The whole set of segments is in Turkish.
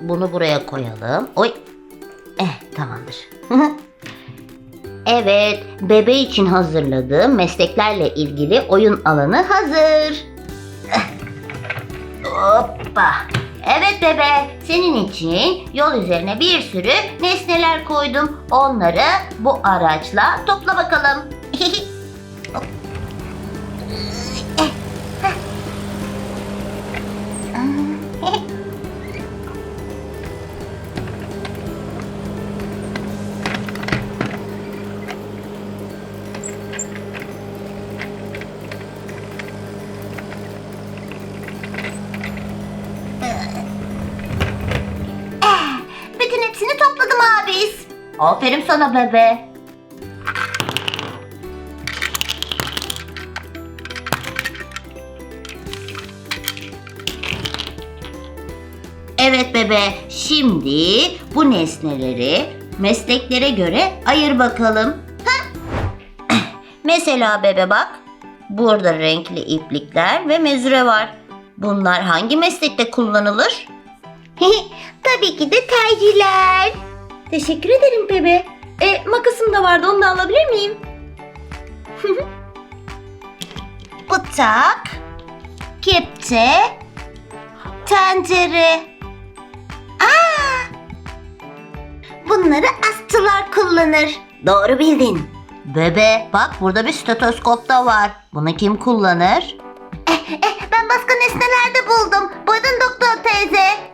bunu buraya koyalım. Oy. Eh tamamdır. evet, bebe için hazırladığım mesleklerle ilgili oyun alanı hazır. Hoppa. Evet bebe, senin için yol üzerine bir sürü nesneler koydum. Onları bu araçla topla bakalım. Bütün Aferin sana bebe. Evet bebe, şimdi bu nesneleri mesleklere göre ayır bakalım. Mesela bebe bak, burada renkli iplikler ve mezure var. Bunlar hangi meslekte kullanılır? Tabii ki de tercihler. Teşekkür ederim bebe. E, makasım da vardı onu da alabilir miyim? Bıçak, kepçe, tencere. Aa! Bunları aşçılar kullanır. Doğru bildin. Bebe bak burada bir stetoskop da var. Bunu kim kullanır? Eh, ben başka nesnelerde buldum. Buyurun doktor teyze.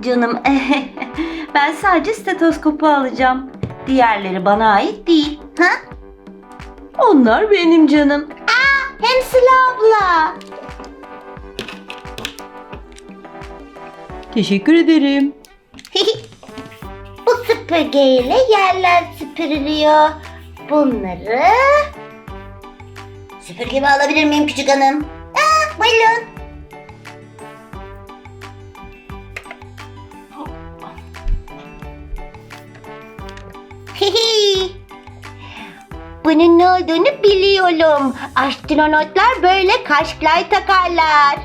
Canım ben sadece stetoskopu alacağım. Diğerleri bana ait değil. Ha? Onlar benim canım. Hemsile abla. Teşekkür ederim. Bu süpürgeyle yerler süpürülüyor. Bunları... Süpürgemi alabilir miyim küçük hanım? Aa, buyurun. Bunun ne olduğunu biliyorum. Astronotlar böyle kaşklar takarlar.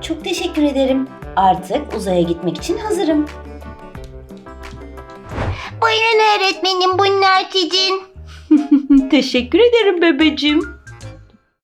Çok teşekkür ederim. Artık uzaya gitmek için hazırım. Buyurun öğretmenim bunlar sizin. teşekkür ederim bebecim.